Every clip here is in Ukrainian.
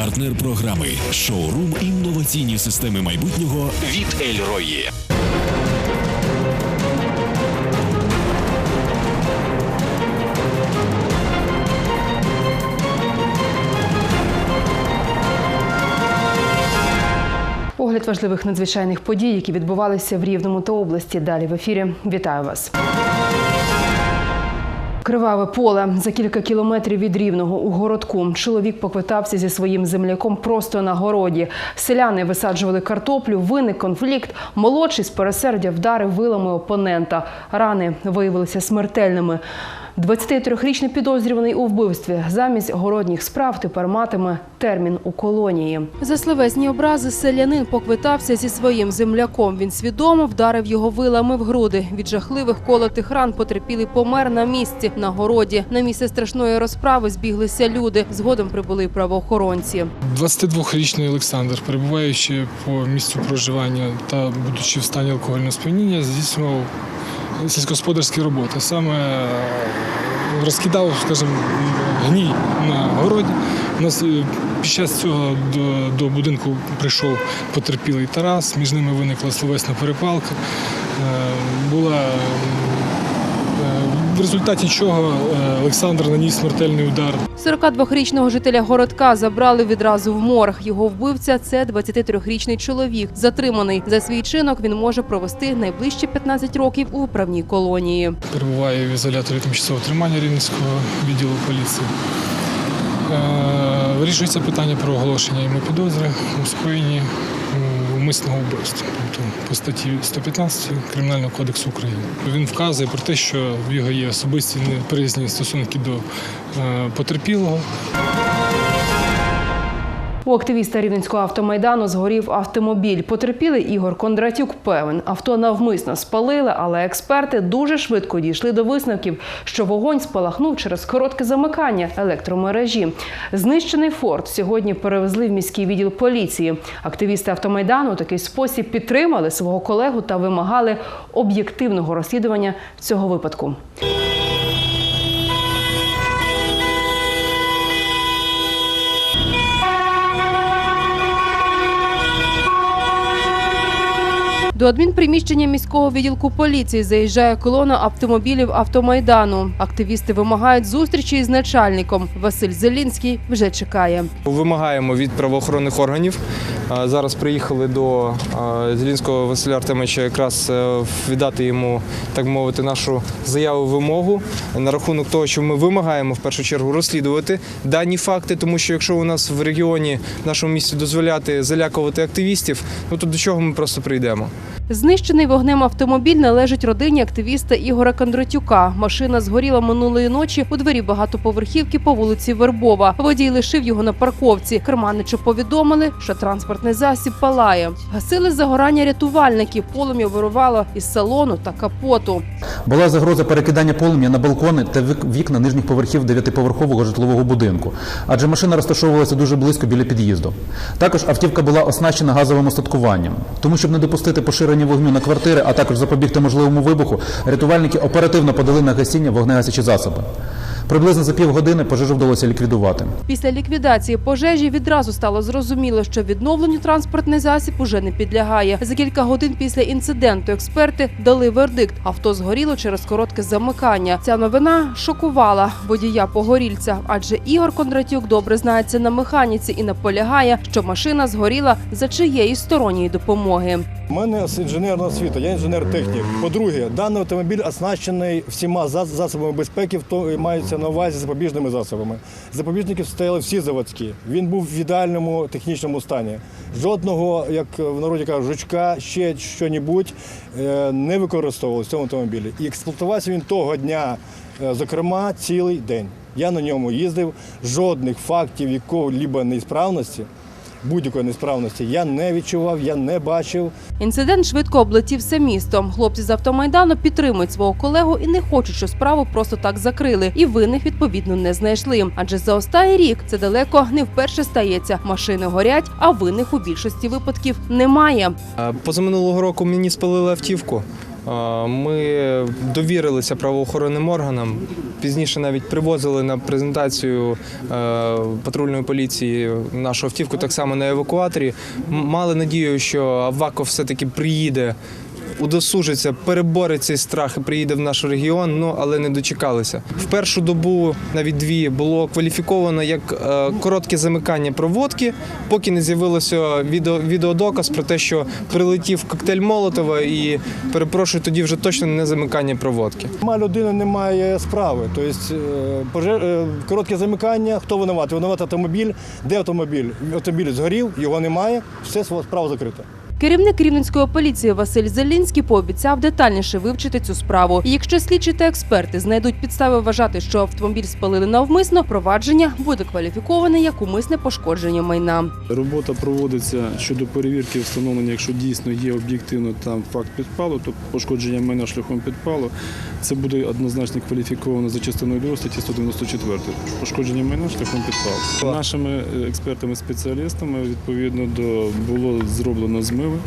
Партнер програми шоурум інноваційні системи майбутнього від Ельрої. Огляд важливих надзвичайних подій, які відбувалися в Рівному та області. Далі в ефірі. Вітаю вас. Криваве поле за кілька кілометрів від рівного у городку. Чоловік поквитався зі своїм земляком просто на городі. Селяни висаджували картоплю. Виник конфлікт. Молодший з пересердя вдарив вилами опонента. Рани виявилися смертельними. 23-річний підозрюваний у вбивстві замість городніх справ тепер матиме термін у колонії. За словесні образи селянин поквитався зі своїм земляком. Він свідомо вдарив його вилами в груди. Від жахливих колотих ран потерпілий помер на місці на городі. На місце страшної розправи збіглися люди. Згодом прибули правоохоронці. 22-річний Олександр, перебуваючи по місцю проживання та будучи в стані алкогольного сп'яніння, здійснював сільськогосподарські роботи. Саме е, розкидав, скажімо, гній на городі. У нас е, під час цього до, до будинку прийшов потерпілий Тарас, між ними виникла словесна перепалка. Е, Була в результаті чого е, Олександр наніс смертельний удар 42-річного жителя городка забрали відразу в морг. Його вбивця це 23-річний чоловік. Затриманий за свій чинок він може провести найближчі 15 років у виправній колонії. перебуває в ізоляторі тимчасового тримання Рівненського відділу поліції. Е, Вирішується питання про оголошення йому підозри у скоєнні умисного вбивства, тобто по статті 115 Кримінального кодексу України. Він вказує про те, що в його є особисті неприязні стосунки до е, потерпілого. У активіста Рівненського автомайдану згорів автомобіль. Потерпілий Ігор Кондратюк певен, авто навмисно спалили, але експерти дуже швидко дійшли до висновків, що вогонь спалахнув через коротке замикання електромережі. Знищений форт сьогодні перевезли в міський відділ поліції. Активісти автомайдану у такий спосіб підтримали свого колегу та вимагали об'єктивного розслідування цього випадку. До адмінприміщення міського відділку поліції заїжджає колона автомобілів автомайдану. Активісти вимагають зустрічі із начальником. Василь Зелінський вже чекає. Вимагаємо від правоохоронних органів. Зараз приїхали до Зелінського Василя Артемовича якраз е, віддати йому, так мовити, нашу заяву вимогу на рахунок того, що ми вимагаємо в першу чергу розслідувати дані факти, тому що якщо у нас в регіоні, в нашому місті дозволяти залякувати активістів, ну то до чого ми просто прийдемо. Знищений вогнем автомобіль належить родині активіста Ігора Кондратюка. Машина згоріла минулої ночі у дворі багатоповерхівки по вулиці Вербова. Водій лишив його на парковці. Керманичу повідомили, що транспортний засіб палає. Гасили загорання рятувальники. Полум'я вирувало із салону та капоту. Була загроза перекидання полум'я на балкони та вікна нижніх поверхів дев'ятиповерхового житлового будинку, адже машина розташовувалася дуже близько біля під'їзду. Також автівка була оснащена газовим остаткуванням. Тому, щоб не допустити поширення вогню на квартири, а також запобігти можливому вибуху, рятувальники оперативно подали на гасіння вогнегасячі засоби. Приблизно за півгодини пожежу вдалося ліквідувати. Після ліквідації пожежі відразу стало зрозуміло, що відновленню транспортний засіб уже не підлягає. За кілька годин після інциденту експерти дали вердикт. Авто згоріло через коротке замикання. Ця новина шокувала водія погорільця, адже Ігор Кондратюк добре знається на механіці і наполягає, що машина згоріла за чиєї сторонньої допомоги. У мене з інженерного освіта, я інженер-технік. По-друге, даний автомобіль оснащений всіма зас- засобами безпеки, в то мається на увазі запобіжними засобами. Запобіжники стояли всі заводські. Він був в ідеальному технічному стані. Жодного, як в народі кажуть, жучка, ще що-небудь е, не використовувалося в цьому автомобілі. І експлуатувався він того дня, е, зокрема, цілий день. Я на ньому їздив, жодних фактів якого-либо неісправності будь-якої несправності я не відчував, я не бачив. Інцидент швидко облетів все місто. Хлопці з автомайдану підтримують свого колегу і не хочуть, щоб справу просто так закрили. І винних відповідно не знайшли. Адже за останній рік це далеко не вперше стається. Машини горять, а винних у більшості випадків немає. Позаминулого року мені спалили автівку. Ми довірилися правоохоронним органам. Пізніше навіть привозили на презентацію е, патрульної поліції нашу автівку так само на евакуаторі. Мали надію, що Аваков все-таки приїде удосужиться, перебореться цей страх і приїде в наш регіон, ну але не дочекалися. В першу добу, навіть дві, було кваліфіковано як е, коротке замикання проводки, поки не з'явилося відео, відеодоказ про те, що прилетів коктейль Молотова, і перепрошую, тоді вже точно не замикання проводки. Нема людини, немає справи. Тобто е, е, коротке замикання, хто винуватий? Винуватий автомобіль. Де автомобіль? Автомобіль згорів, його немає, все справа закрита. Керівник рівненської поліції Василь Зелінський пообіцяв детальніше вивчити цю справу. І якщо слідчі та експерти знайдуть підстави вважати, що автомобіль спалили навмисно, провадження буде кваліфіковане як умисне пошкодження майна. Робота проводиться щодо перевірки встановлення, якщо дійсно є об'єктивно там факт підпалу, то пошкодження майна шляхом підпалу. Це буде однозначно кваліфіковано за частиною 2 статті 194. Пошкодження майна шляхом підпалу. Нашими е, експертами-спеціалістами відповідно до було зроблено змиви.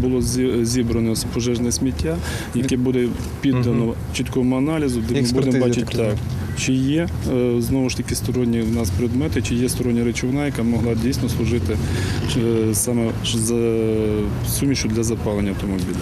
Було зібрано пожежне сміття, яке буде піддано чіткому аналізу, де ми будемо бачити так чи є е, знову ж таки сторонні в нас предмети, чи є стороння речовина, яка могла дійсно служити е, саме за сумішю для запалення автомобіля.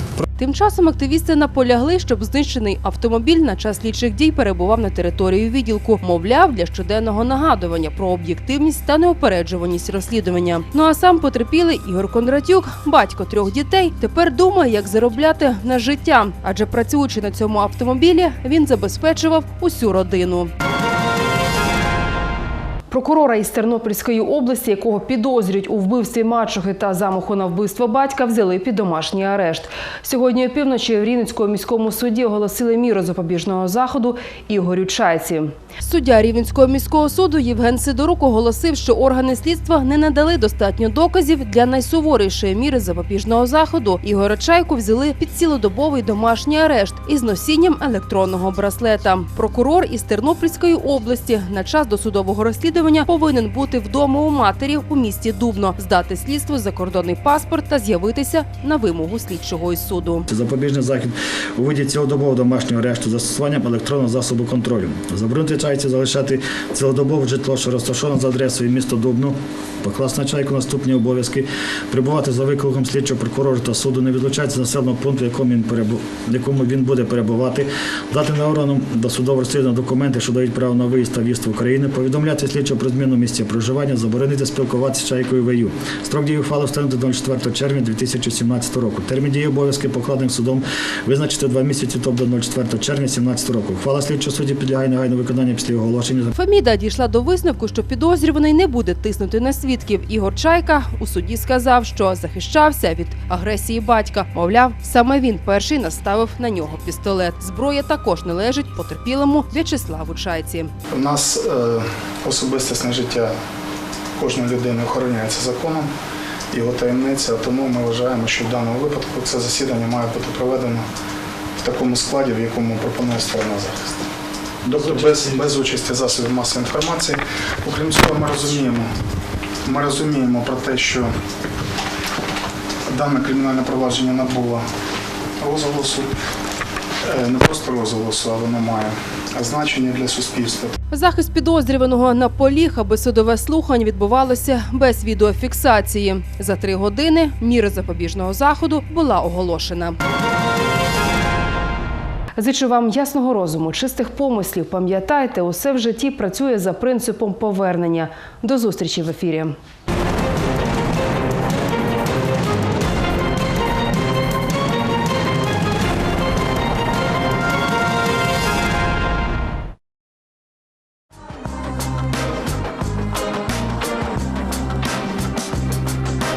Тим часом активісти наполягли, щоб знищений автомобіль на час слідчих дій перебував на території відділку. Мовляв, для щоденного нагадування про об'єктивність та неопереджуваність розслідування. Ну а сам потерпілий Ігор Кондратюк, батько трьох дітей, тепер думає, як заробляти на життя. Адже працюючи на цьому автомобілі, він забезпечував усю родину. Прокурора із Тернопільської області, якого підозрюють у вбивстві мачухи та замаху на вбивство батька, взяли під домашній арешт. Сьогодні опівночі в Рівненському міському суді оголосили міру запобіжного заходу Ігорю Чайці. Суддя Рівненського міського суду Євген Сидорук оголосив, що органи слідства не надали достатньо доказів для найсуворішої міри запобіжного заходу. Ігоря Чайку взяли під цілодобовий домашній арешт із носінням електронного браслета. Прокурор із Тернопільської області на час досудового розслідування повинен бути вдома у матері у місті Дубно, здати слідству закордонний паспорт та з'явитися на вимогу слідчого із суду. Запобіжний захід у виді цілодобового домашнього арешту застосуванням електронного засобу контролю. Заборонити чайці залишати цілодобове житло, що розташоване за адресою місто Дубно, покласти чайку наступні обов'язки, прибувати за викликом слідчого прокурора та суду, не відлучатися населеного пункту, якому він, перебу... якому він буде перебувати, дати на органам до судового розслідування документи, що дають право на виїзд та в'їзд в Україну, повідомляти слідчого про зміну місця проживання, заборонити спілкуватися з чайкою ВЮ. Строк дії ухвали встановити до 04 червня 2017 року. Термін дії обов'язки покладених судом визначити два місяці, тобто до 04 червня 2017 року. Ухвала слідчого судді підлягає негайно виконання після його оголошення. Феміда дійшла до висновку, що підозрюваний не буде тиснути на свідків. Ігор Чайка у суді сказав, що захищався від агресії батька. Мовляв, саме він перший наставив на нього пістолет. Зброя також належить потерпілому В'ячеславу Чайці. У нас е, особистісне життя кожної людини охороняється законом, його таємниця, тому ми вважаємо, що в даному випадку це засідання має бути проведено в такому складі, в якому пропонує сторона захисту. Тобто без, без участі засобів масової інформації. Окрім цього, ми розуміємо, ми розуміємо про те, що дане кримінальне провадження набуло розголосу, Е, не просто розголосу, а воно має значення для суспільства. Захист підозрюваного наполіг, аби судове слухання відбувалося без відеофіксації. За три години міра запобіжного заходу була оголошена. Зичу вам ясного розуму, чистих помислів. Пам'ятайте, усе в житті працює за принципом повернення. До зустрічі в ефірі.